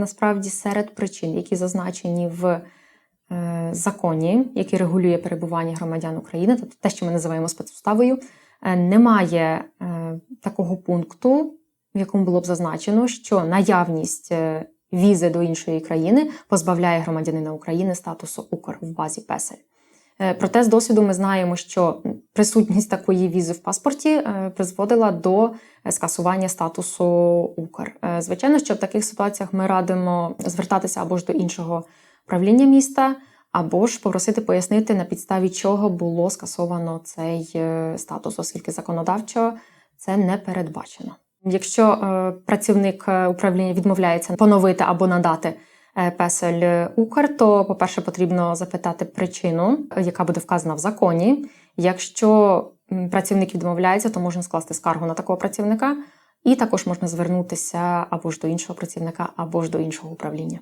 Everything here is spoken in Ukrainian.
насправді серед причин, які зазначені в е, законі, який регулює перебування громадян України, тобто те, що ми називаємо спецуставою, е, немає е, такого пункту, в якому було б зазначено, що наявність візи до іншої країни позбавляє громадянина України статусу Укр в базі Песель. Е, Проте з досвіду ми знаємо, що присутність такої візи в паспорті е, призводила до е, скасування статусу Укр. Звичайно, що в таких ситуаціях ми радимо звертатися або ж до іншого правління міста, або ж попросити пояснити, на підставі чого було скасовано цей статус, оскільки законодавчо це не передбачено. Якщо працівник управління відмовляється поновити або надати песель Укр, то, по-перше, потрібно запитати причину, е, яка буде вказана в законі. Якщо працівник відмовляється, то можна скласти скаргу на такого працівника, і також можна звернутися або ж до іншого працівника, або ж до іншого управління.